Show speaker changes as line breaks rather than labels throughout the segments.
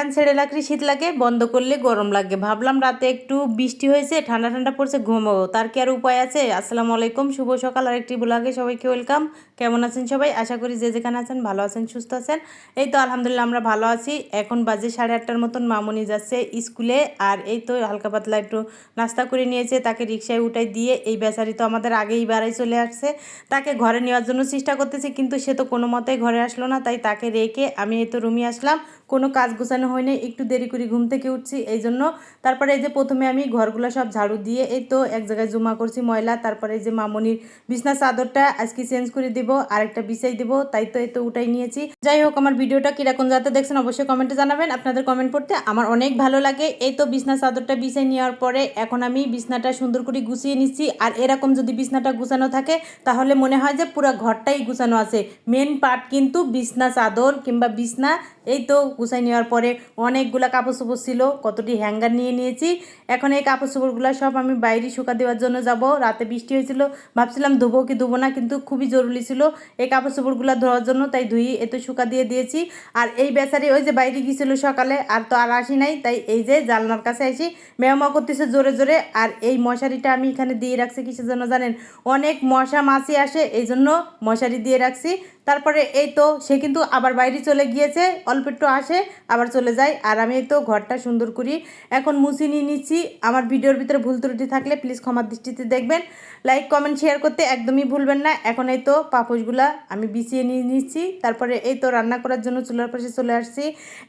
Fan ছেড়ে রাখলে শীত লাগে, বন্ধ করলে গরম লাগে। ভাবলাম রাতে একটু বৃষ্টি হয়েছে, ঠান্ডা ঠান্ডা পড়ছে, ঘুমাবো। তার কি আর উপায় আছে? আসসালামু আলাইকুম, শুভ সকাল। আর একটি ব্লগে সবাইকে ওয়েলকাম। কেমন আছেন সবাই? আশা করি যে যেখানে আছেন ভালো আছেন, সুস্থ আছেন। এই তো আলহামদুলিল্লাহ আমরা ভালো আছি। এখন বাজে সাড়ে আটটার মতন, মামুনি যাচ্ছে স্কুলে। আর এই তো হালকা পাতলা একটু নাস্তা করে নিয়েছে, তাকে রিক্সায় উঠাই দিয়ে এই বেচারি তো আমাদের আগেই বাড়াই চলে আসছে। তাকে ঘরে নেওয়ার জন্য চেষ্টা করতেছি, কিন্তু সে তো কোনো মতেই ঘরে আসলো না, তাই তাকে রেখে আমি এই তো রুমে আসলাম। কোনো কাজ গোছানো হয়নি একটু দেরি করে ঘুম থেকে উঠছি এই জন্য তারপরে এই যে প্রথমে আমি ঘরগুলো সব ঝাড়ু দিয়ে এই তো এক জায়গায় জমা করছি ময়লা, তারপরে এই যে মামনির বিছনা চাদরটা আজকে চেঞ্জ করে দিব, আরেকটা বিছাই দিব, তাই তো এই তো উঠাই নিয়েছি। যাই হোক, আমার ভিডিওটা কীরকম যাতে দেখছেন অবশ্যই কমেন্টে জানাবেন, আপনাদের কমেন্ট পড়তে আমার অনেক ভালো লাগে। এই তো বিছনা চাদরটা বিছাই নেওয়ার পরে এখন আমি বিছনাটা সুন্দর করে গুছিয়ে নিচ্ছি, আর এরকম যদি বিছনাটা গুছানো থাকে, তাহলে মনে হয় যে পুরো ঘরটাই গুছানো আছে। মেন পার্ট কিন্তু বিছনা চাদর কিংবা বিছনা, এই তো গুছাই নেওয়ার পরে অনেকগুলো কাপড় চোপড় ছিল, কতটি হ্যাঙ্গার নিয়ে নিয়েছি। এখন এই কাপড় চোপড়গুলো সব আমি বাইরে শুকা দেওয়ার জন্য যাব। রাতে বৃষ্টি হয়েছিল, ভাবছিলাম ধুবো কি ধুবো না, কিন্তু খুবই জরুরি ছিল এই কাপড় চোপড়গুলো ধোয়ার জন্য, তাই ধুই এত শুকা দিয়ে দিয়েছি। আর এই বেচারি ওই যে বাইরে গিয়েছিল সকালে, আর তো আর আসি নাই, তাই এই যে জানলার কাছে আসি মেয়মা করতেছে জোরে জোরে, আর এই মশারিটা আমি এখানে দিয়ে রাখছি কিসের জন্য জানেন? অনেক মশা মাছি আসে, এই জন্য মশারি দিয়ে রাখছি। তারপরে এই তো, সে কিন্তু আবার বাইরে চলে গিয়েছে, অল্প একটু আসে, আবার চলে যায়। আর আমি তো ঘরটা সুন্দর করি। এখন মুছি নিয়ে নিচ্ছি। আমার ভিডিওর ভিতরে ভুল ত্রুটি থাকলে প্লিজ ক্ষমার দৃষ্টিতে দেখবেন। লাইক কমেন্ট শেয়ার করতে একদমই ভুলবেন না। এখন এই তো পাপোশগুলা আমি বিছিয়ে নিয়ে নিচ্ছি। তারপরে এই তো রান্না করার জন্য চুলার পাশে চলে আসছি।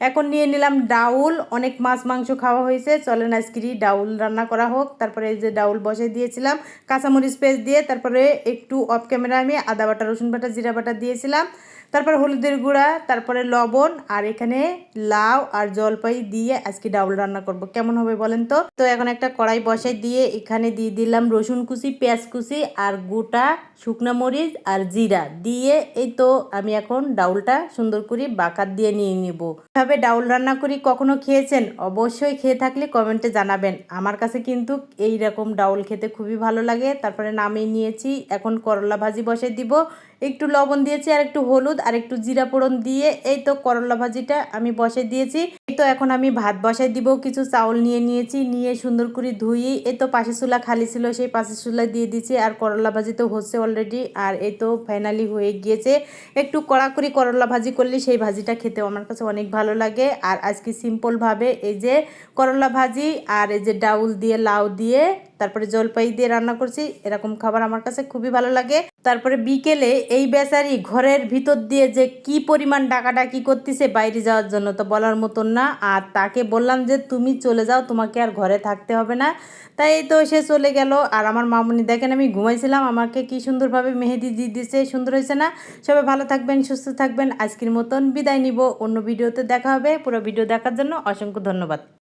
এখন নিয়ে নিলাম ডাউল। অনেক মাছ, মাংস খাওয়া হয়েছে। চলেন আজকেরই ডাউল রান্না করা হোক। তারপরে এই যে ডাউল বসে দিয়েছিলাম। কাঁচামরিচ পেস্ট দিয়ে তারপরে একটু অফ ক্যামেরা আমি আদা বাটা, রসুন বাটা, জিরা বাটা দিয়েছিলাম। তারপর হলুদের গুঁড়া, তারপরে লবণ, আর এখানে লাউ আর জলপাই দিয়ে আজকে ডাউল রান্না করব। কেমন হবে বলেন তো? তো এখন একটা কড়াই বসাই দিয়ে এখানে দিয়ে দিলাম রসুন কুচি, পেঁয়াজ কুচি, আর গোটা শুকনা মরিচ আর জিরা। দিয়ে এই তো আমি এখন ডাউলটা সুন্দর করে বাকার দিয়ে নিয়ে নিব। এভাবে ডাউল রান্না করি, কখনো খেয়েছেন? অবশ্যই খেয়ে থাকলে কমেন্টে জানাবেন। আমার কাছে কিন্তু এই রকম ডাউল খেতে খুবই ভালো লাগে। তারপরে নামিয়ে নিয়েছি। এখন করলা ভাজি বসাই দিব। একটু লবণ দিয়েছি আর একটু হলুদ আর একটু জিরা পোড়ন দিয়ে এই তো করলা ভাজিটা আমি বসাই দিয়েছি। এই তো এখন আমি ভাত বসাই দিব, কিছু চাউল নিয়ে নিয়েছি, নিয়ে সুন্দর করে ধুই এই তো পাশে চুলা খালি ছিল, সেই পাশে চুলা দিয়ে দিয়েছি আর করলা ভাজি তো হচ্ছে অলরেডি আর এই তো ফাইনালি হয়ে গিয়েছে। একটু কড়া করে করলা ভাজি করলে সেই ভাজিটা খেতেও আমার কাছে অনেক ভালো লাগে। আর আজকে সিম্পলভাবে এই যে করলা ভাজি আর এই যে ডাউল দিয়ে লাউ দিয়ে তারপরে জলপাই দিয়ে রান্না করছি, এরকম খাবার আমার কাছে খুবই ভালো লাগে। তারপরে বিকেলে এই বেচারি ঘরের ভিতর দিয়ে যে কি পরিমাণ ডাকাডাকি করতেছে বাইরে যাওয়ার জন্য তো বলার মতন না। আর তাকে বললাম যে, তুমি চলে যাও, তোমাকে আর ঘরে থাকতে হবে না। তাই তো সে চলে গেল। আর আমার মামুনি, দেখেন আমি ঘুমাইছিলাম, আমাকে কি সুন্দরভাবে মেহেদি দিয়ে দিয়েছে সুন্দর হয়েছে না? সবাই ভালো থাকবেন, সুস্থ থাকবেন। আজকের মতন বিদায় নিব। অন্য ভিডিওতে দেখা হবে। পুরো ভিডিও দেখার জন্য অসংখ্য ধন্যবাদ।